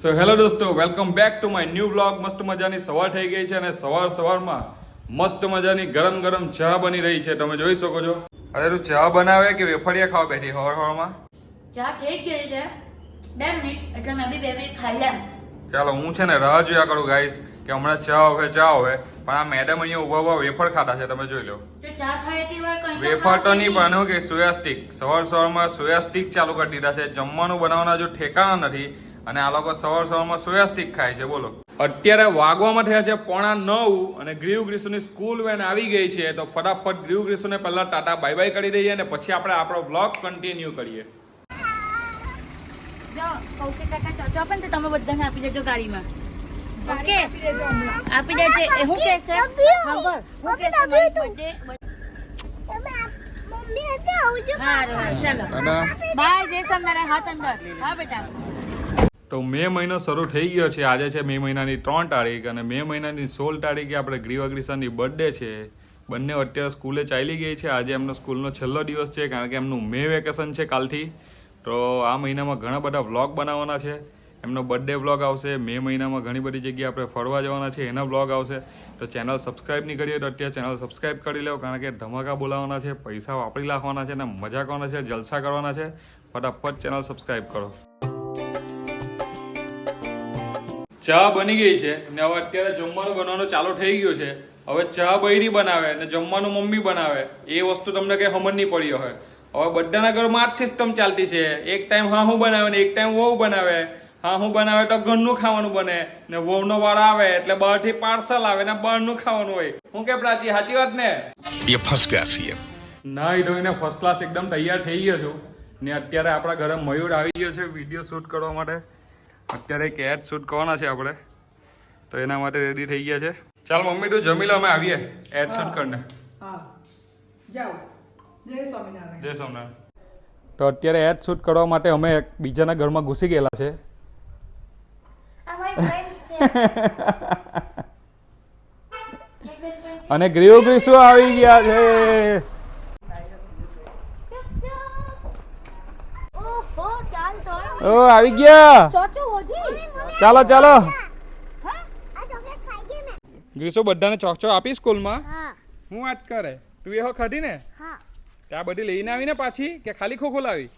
સો hello દોસ્તો welcome back to my new blog મસ્ત મજાની સવાર થઈ ગઈ છે અને સવાર સવારમાં મસ્ત મજાની ગરમ ગરમ ચા બની રહી છે. તમે જોઈ શકો છો. અરે તું ચા બનાવે કે વેફળિયા ખાવા બેઠી હવાર હવારમાં ચા થઈ ગઈ છે. બે મિનિટ એટલે મેં બી બે મિનિટ ખાઈ લેમ ચાલો હું છે ને રાહ જોયા કરું ગાઈસ કે હમણાં ચા હવે ચા હવે. પણ આ મેડમ અહીંયા ઊભા ઊભા વેફર ખાતા છે તમે જોઈ લો. વેફર તો નહીં પણ કે સોયા સ્ટિક સવાર સવારમાં સોયા સ્ટિક ચાલુ કરી દીધા છે. જમવાનું બનાવવાના જો ઠેકાણા નથી અને આ લોકો સવાર સવારમાં સોયા સ્ટિક ખાય છે બોલો. અત્યારે વાગવામાં થયા છે પોણા નવ અને ગ્રીવ ગ્રીસુની સ્કૂલ વેન આવી ગઈ છે તો ફટાફટ ગ્રીવ ગ્રીસુને પહેલા ટાટા બાય બાય કરી દઈએ અને પછી આપણે આપણો વ્લોગ કન્ટિન્યુ કરીએ. કૌશિક કાકા આપે તમે બધાને આપી દેજો ગાડીમાં. ઓકે? આપી દેજે હું ખબર મારી ચાલો. બાય જય સ્વામિનારાયણ. હાથ અંદર. હા બેટા. તો મે મહિનો શરૂ થઈ ગયો છે. આજે છે મે મહિનાની ત્રણ તારીખ અને મે મહિનાની સોળ તારીખે આપણે ગ્રીવ અગ્રિસનની બર્થડે છે. બંને અત્યારે સ્કૂલે ચાલી ગઈ છે. આજે એમનો સ્કૂલનો છેલ્લો દિવસ છે કારણ કે એમનું મે વેકેશન છે કાલથી. તો આ મહિનામાં ઘણા બધા વ્લોગ બનાવવાના છે. એમનો બર્થડે વ્લોગ આવશે. મે મહિનામાં ઘણી બધી જગ્યાએ આપણે ફરવા જવાના છે. એના વ્લોગ આવશે. તો ચેનલ સબસ્ક્રાઇબ નહીં કરીએ તો અત્યારે ચેનલ સબસ્ક્રાઇબ કરી લો કારણ કે ધમાકા બોલાવવાના છે, પૈસા વાપરી નાખવાના છે અને મજા કરવાના છે, જલસા કરવાના છે. ફટાફટ ચેનલ સબસ્ક્રાઇબ કરો. ચા બની ગઈ છે. ને હવે અત્યારે જમવાનું બનવાનું ચાલુ થઈ ગયું છે. હવે ચા બૈરી બનાવે ને જમવાનું મમ્મી બનાવે. એ વસ્તુ તમને કંઈ સમજ નહીં પડી હોય હવે બધાના ઘરમાં આ જ સિસ્ટમ ચાલતી છે. એક ટાઈમ હા હું બનાવે ને એક ટાઈમ વહુ બનાવે. હા હું બનાવે તો ઘરનું ખાવાનું બને. ને વહુનો વાળ આવે એટલે બહારથી પાર્સલ આવે ને બહારનું ખાવાનું હોય. હું કે પ્રાચી સાચી વાત ને? એ ફર્સ્ટ ક્લાસ છે નાહી ધોઈને ફર્સ્ટ ક્લાસ એકદમ તૈયાર થઈ ગયો છું. ને અત્યારે આપણા ઘરે મયુર આવી ગયો છે વીડિયો શૂટ કરવા માટે. અત્યારે એક એડ શૂટ કરવાના છે આપણે. તો એના માટે રેડી થઈ ગયા છે. ચાલ મમ્મી તું જમી લો અમે આવીએ એડ શૂટ કરીને. હા. જાઓ. જય સ્વામિનારાયણ. જય સ્વામિનારાયણ. તો અત્યારે એડ શૂટ કરવા માટે અમે બીજાના ઘરમાં ઘૂસી ગયેલા છે. અને ગ્રીવ ગ્રીસુ આવી ગયા છે ઓહો ચાલ તો ઓ આવી ગયા. ચાલો ચાલો. ગ્રીસો બધાને ચોકચો આપી સ્કૂલમાં? હું. વાત કરે? તું એહો ખાધી ને? ત્યાં બધી લઈને આવી ને પાછી કે ખાલી ખોખો લાવી?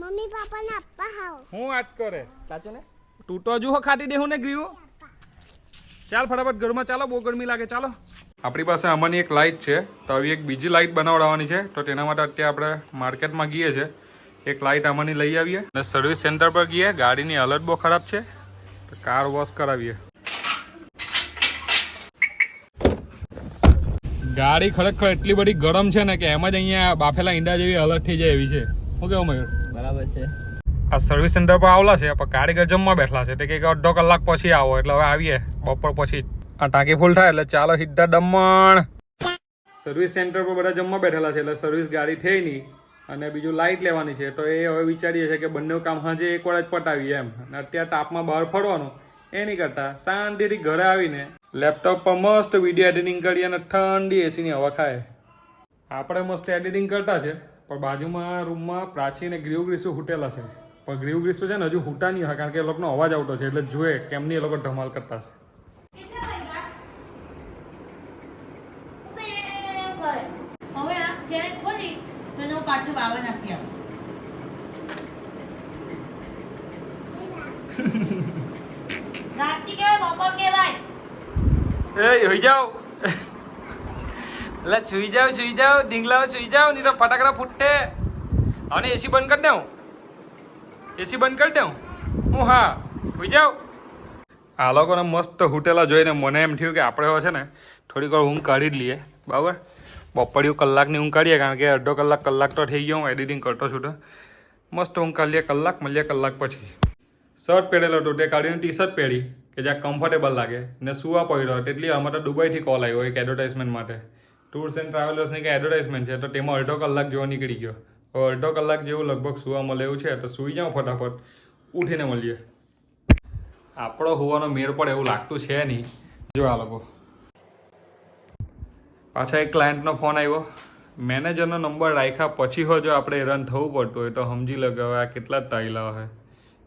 મમ્મી પાપાને આપવા હાવ. હું વાત કરે? તું તો હજુ હો ખાતી દેહું ને ગ્રીઓ ચાલ ફટાફટ ઘરમાં ચાલો બહુ ગરમી લાગે ચાલો. આપણી પાસે આમાંની એક લાઇટ છે તો આવી એક બીજી લાઇટ બનાવડાવવાની છે તો તેના માટે અત્યારે આપણે માર્કેટમાં ગઈએ છે એક લાઇટ આમાંની લઈ આવીએ. અને સર્વિસ સેન્ટર પર ગઈએ ગાડીની હાલત બહુ ખરાબ છે. તો કાર વોશ કરાવીએ. ગાડી ખરેખર એટલી બધી ગરમ છે ને કે એમ જ અહીંયા બાફેલા ઈંડા જેવી હાલત થઈ જાય એવી છે. શું કેવું મયુર? બરાબર છે. આ સર્વિસ સેન્ટર પર આવેલા છે. પણ કારીગર જમવા બેઠલા છે. તે કંઈક અડધો કલાક પછી આવો. એટલે હવે આવીએ. બપોર પછી. આ ટાંકી ફૂલ થાય એટલે ચાલો સીધા દમણ. સર્વિસ સેન્ટર પર બધા જમવા બેઠેલા છે. એટલે સર્વિસ ગાડી થઈ નહીં અને બીજું લાઇટ લેવાની છે. તો એ હવે વિચારીએ છીએ કે બંને કામ હાજે એકવાર જ પટાવીએ એમ. અને અત્યારે તાપમાં બહાર ફરવાનું. એ નહીં કરતા શાંતિથી ઘરે આવીને લેપટોપ પર મસ્ત વીડિયો એડિટિંગ કરી અને ઠંડી એસીની હવા ખાય આપણે મસ્ત એડિટિંગ કરતા છે, પણ બાજુમાં રૂમમાં પ્રાચી અને ગ્રીવ ગ્રીસુ હૂટેલા છે. પણ ગ્રીવ ગ્રીસુ છે ને હજુ હૂટા નહીં હોય, કારણ કે એ લોકોનો અવાજ આવતો છે. એટલે જોઈએ કેમની એ લોકો ધમાલ કરતા છે હવે આ ચેન ખોલી તો એને હું પાછું બાવન આપી આવું રાતથી કહેવાય બપોર કહેવાય એ હોઈ જાવ એટલે છુઈ જાવ છુઈ જાવ ડીંગલાઓ છુઈ જાવ નહીં તો ફટાકડા ફૂટે. અને એસી બંધ કરી દઉં એસી બંધ કરી દઉં હું હા હોઈ જાવ આ લોકોને મસ્ત હોટેલા જોઈને મને એમ થયું કે આપણે હવે છે ને થોડીક વાર ઊંઘ કાઢી જ લઈએ. બરાબર? બપોરિયું કલાકની ઊંઘ કાઢીએ કારણ કે અડધો કલાક કલાક તો થઈ ગયો, હું એડિટિંગ કરતો છું તો. મસ્ત ઊંઘ કાઢી લઈએ કલાક મળીએ, કલાક પછી. શર્ટ પહેરેલો હતો તે કાઢીને ટી શર્ટ પહેરી, કે જ્યાં કમ્ફર્ટેબલ લાગે. ને સુવા પડ્યો તેટલી અમારે દુબઈથી કોલ આવ્યો એક એડવર્ટાઇઝમેન્ટ માટે. ટૂર્સ એન્ડ ટ્રાવેલર્સની કંઈ એડવર્ટાઇઝમેન્ટ છે, તો તેમાં અડધો કલાક જેવો નીકળી ગયો. હવે અડધો કલાક જેવું લગભગ સુવા મળે એવું છે, તો સૂઈ જાઉં ફટાફટ, ઉઠીને મળીએ. આપણો હોવાનો મેર પણ એવું લાગતું છે નહીં. જો આ લોકો. પાછા એક ક્લાયન્ટનો ફોન આવ્યો. મેનેજરનો નંબર રાખ્યા પછી હો જો આપણે હેરાન થવું પડતું હોય, તો સમજી લગાવે આ કેટલા તાઈલા હોય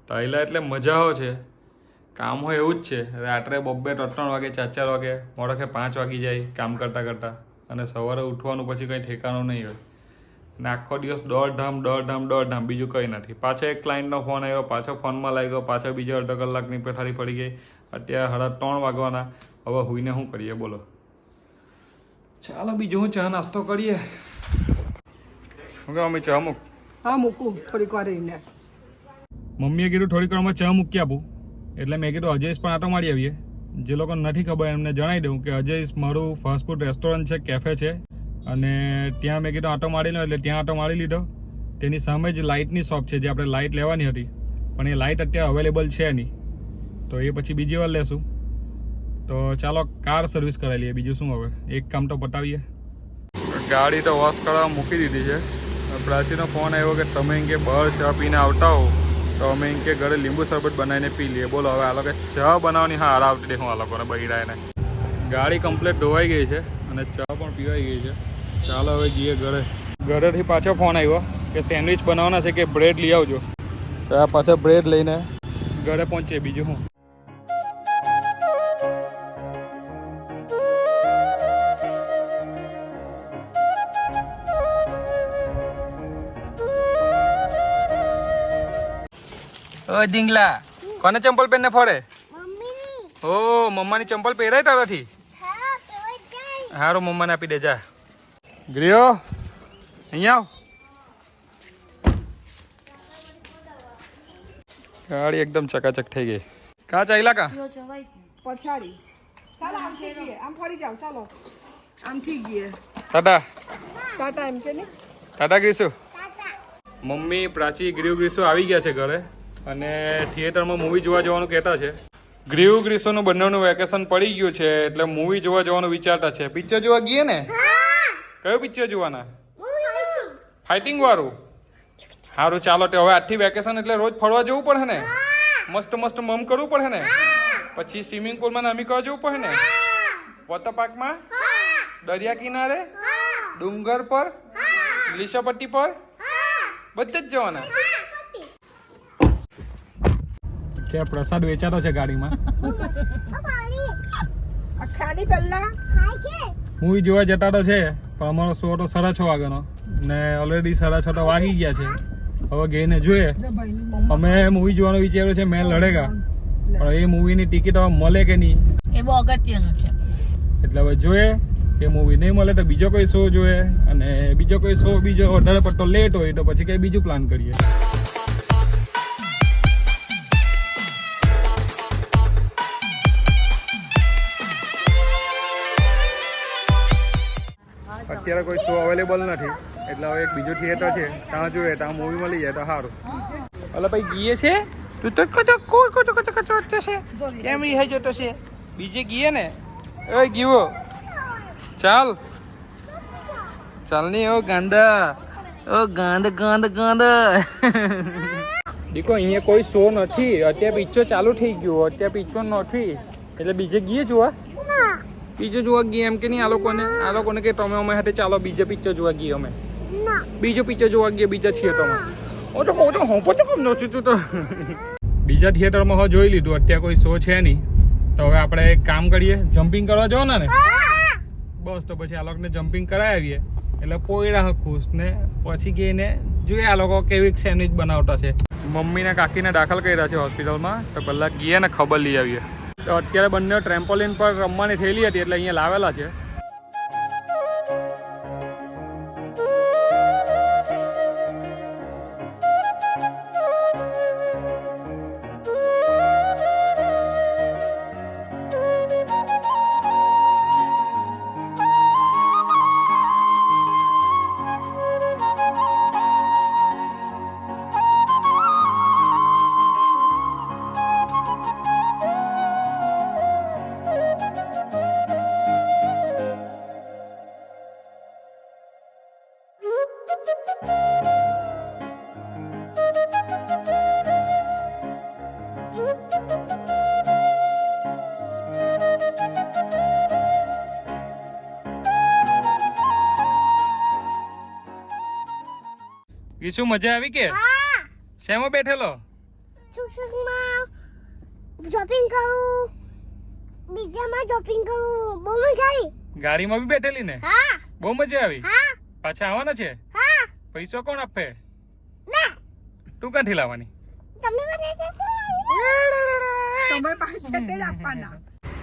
ટાઈલા એટલે મજાઓ છે. કામ હોય એવું જ છે. રાત્રે બબ્બે ત્રણ ત્રણ વાગે, ચાર ચાર વાગે મોડો કે પાંચ વાગી જાય કામ કરતાં કરતાં. અને સવારે ઉઠવાનું પછી કંઈ ઠેકાણું નહીં હોય. અને આખો દિવસ દોડધામ દોડધામ દોડધામ બીજું કંઈ નથી. પાછો એક ક્લાયન્ટનો ફોન આવ્યો, પાછો ફોનમાં લાગ્યો, પાછો બીજો અડધો કલાકની પથારી પડી ગઈ. અત્યારે સાડા ત્રણ વાગવાના. હવે હુઈને શું કરીએ? બોલો. ચાલો, બીજું હું ચા નાસ્તો કરીએ. હું અમે ચા મૂક. હા, મૂકું. થોડીક વાર રહીને. મમ્મીએ કીધું, થોડીક વારમાં ચા મૂકી આપું. એટલે મેં કીધું, અજયશ પણ આટો મારી આવીએ. જે લોકોને નથી ખબર, એમને જણાવી દઉં કે અજયશ મારું ફાસ્ટફૂડ રેસ્ટોરન્ટ છે કેફે છે. અને ત્યાં મેં કીધું, આટો મારી લો. એટલે ત્યાં આટો મારી લીધો. તેની સામે જ લાઇટની શોપ છે, જે આપણે લાઇટ લેવાની હતી. પણ એ લાઇટ અત્યારે અવેલેબલ છે નહીં. તો એ પછી બીજી વાર લેશું. તો ચાલો, કાર સર્વિસ કરાવી લઈએ. બીજું શું હવે? એક કામ તો પતાવીએ. ગાડી તો વોશ કરવા મૂકી દીધી છે. પ્રાચીનો ફોન આવ્યો કે, તમે કે, બહાર ચા પીને આવતા હો તો અમે કે ઘરે લીંબુ શરબત બનાવીને પી લઈએ. બોલો, હવે આ લોકો ચા બનાવવાની હા આવતી દે હું આ લોકોને બગડાઈને ગાડી કમ્પ્લીટ ધોવાઈ ગઈ છે અને ચા પણ પીવાઈ ગઈ છે. ચાલો, હવે જઈએ ઘરે. ઘરેથી પાછો ફોન આવ્યો કે સેન્ડવિચ બનાવવાના છે કે બ્રેડ લઈ આવજો. તો આ પાછા બ્રેડ લઈને ઘરે પહોંચીએ. બીજું હું ઓ ડીંગલા કોને ચંપલ પહેરને ફરે? ઓ મમ્માની ચંપલ પહેરાય તારાથી? હારો મમ્માને આપી દે જા. ગ્રીઓ અહીંયા આવ. ગાડી એકદમ ચકાચક થઈ ગઈ. કા ચાલ્યા કા પછાડી. ચાલો આમ થઈ ગઈ. આમ ફરી જાઓ ચાલો. આમ થઈ ગઈ ટાટા. ટાટા એમ કે ને ટાટા ગ્રીસુ. મમ્મી પ્રાચી ગ્રીવ ગ્રીસુ આવી ગયા છે ઘરે. અને થિયેટરમાં મૂવી જોવા જવાનું કહેતા છે. ગ્રીવ ગ્રીસોનું બંનેનું વેકેશન પડી ગયું છે એટલે મૂવી જોવા જવાનું વિચારતા છે. પિક્ચર જોવા ગઈએ ને? કયું પિક્ચર જોવાના? ફાઇટિંગ વાળું. સારું ચાલો તે હવે આજથી વેકેશન એટલે રોજ ફરવા જવું પડે ને? મસ્ત મસ્ત મમ કરવું પડે ને? પછી સ્વિમિંગ પુલમાં નામી કરવા જવું પડે ને? વોટર પાર્કમાં દરિયા કિનારે? ડુંગર પર? લીસોપટ્ટી પર? બધે જ જવાના? કે પ્રસાદ વેચાતો છે ગાડીમાં. પહેલા? મૂવી જોવા જતા તો છે પણ અમારો શો તો સાડા છ વાગ્યાનો ને ઓલરેડી સાડા છ તો વાગી ગયા છે. હવે ગઈને જોઈએ. અમે મૂવી જોવાનું વિચાર્યું છે મેં લડેગા. પણ એ મૂવીની ટિકિટ હવે મળે કે નહીં? એ બહુ અગત્યનું છે. એટલે હવે જોઈએ કે મૂવી નહીં મળે તો બીજો કોઈ શો જોઈએ. અને બીજો કોઈ શો બીજો વધારે પડતો લેટ હોય તો પછી કંઈ બીજું પ્લાન કરીએ? અત્યારે કોઈ શો અવેલેબલ નથી. એટલે હવે એક બીજું થિયેટર છે. ત્યાં જોઈએ ત્યાં મૂવી મળી જાય તો સારું. એટલે ભાઈ ગીએ છે? તું તો કચો કોઈ કચો કચો કચો છે. કેમ રિહાઈ જતો છે? બીજે ગીએ ને? એ ગીવો. ચાલ. ચાલની ઓ ગાંડા ઓ ગાંદ ગાંદ ગાંદ દીકો અહીંયા કોઈ શો નથી. અત્યારે પિક્ચર ચાલુ થઈ ગયું. અત્યારે પિક્ચર નથી. એટલે બીજે ગીએ જોવા? બીજે જોવા ગઈએ એમ કે નહીં આ લોકોને આ લોકોને કે તમે અમે હાથે ચાલો બીજે પિક્ચર જોવા ગઈએ અમે. બીજો પિક્ચર જોવા ગયા બીજા થિયેટરમાં હું તો કહું તો હું પણ કેમ નથી તું તો બીજા થિયેટરમાં હવે જોઈ લીધું અત્યારે કોઈ શો છે નહીં. તો હવે આપણે એક કામ કરીએ જમ્પિંગ કરવા જવાના ને? બસ તો પછી આ લોકોને જમ્પિંગ કરાવી આવીએ. એટલે પોયડા ખુશ ને પછી ગઈને જોઈએ આ લોકો કેવી સેન્ડવિચ બનાવતા છે. મમ્મીને કાકીને દાખલ કર્યા છે હોસ્પિટલમાં તો પહેલાં ગઈએ ને ખબર લઈ આવીએ. અત્યારે બંને ટ્રેમ્પોલિન પર રમવાની થયેલી હતી એટલે અહીંયા લાવેલા છે. ઈસુ મજા આવી કે? શેમાં બેઠેલો? શોપિંગ કરું. બીજામાં શોપિંગ કરું. બહુ મજા આવી. ગાડીમાં બી બેઠેલી ને હા. બહુ મજા આવી? હા. પાછા આવવાના છે? હા. પૈસો કોણ આપે? મેં તું ક્યાંથી લાવવાની? તમે તમે પાસે જ આપવાના.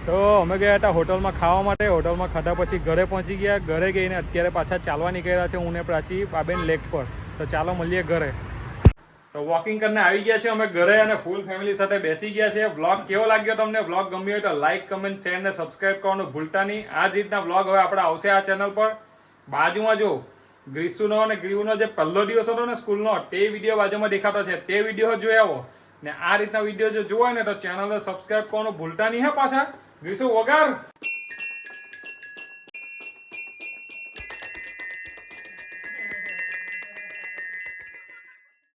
તો અમે ગયા હતા હોટલમાં ખાવા માટે. હોટલમાં ખાધા પછી ઘરે પહોંચી ગયા. ઘરે ગઈને અત્યારે પાછા ચાલવા નીકળ્યા છે હું ને પ્રાચી બાબેન લેક પર. તો ચાલો મળીએ ઘરે. તો વોકિંગ કરીને આવી ગયા છે અમે ઘરે અને ફૂલ ફેમિલી સાથે બેસી ગયા છે. વ્લોગ કેવો લાગ્યો તમને? વ્લોગ ગમ્યો હોય તો લાઈક કમેન્ટ શેર ને સબસ્ક્રાઇબ કરવાનું ભૂલતા નહીં. આ જ રીતના વ્લોગ હવે આપણે આવશે આ ચેનલ પર. બાજુમાં જો ગ્રીસુનો અને ગ્રીવનો જે પહેલો દિવસ હતો ને સ્કૂલનો તે વીડિયો બાજુમાં દેખાતો છે. તે વીડિયો જોઈ આવો. ને આ રીતના વીડિયો જો જોવા હોય ને તો ચેનલને સબસ્ક્રાઇબ કરવાનું ભૂલતા નહીં, હે પાછા. ગ્રીસુ વગર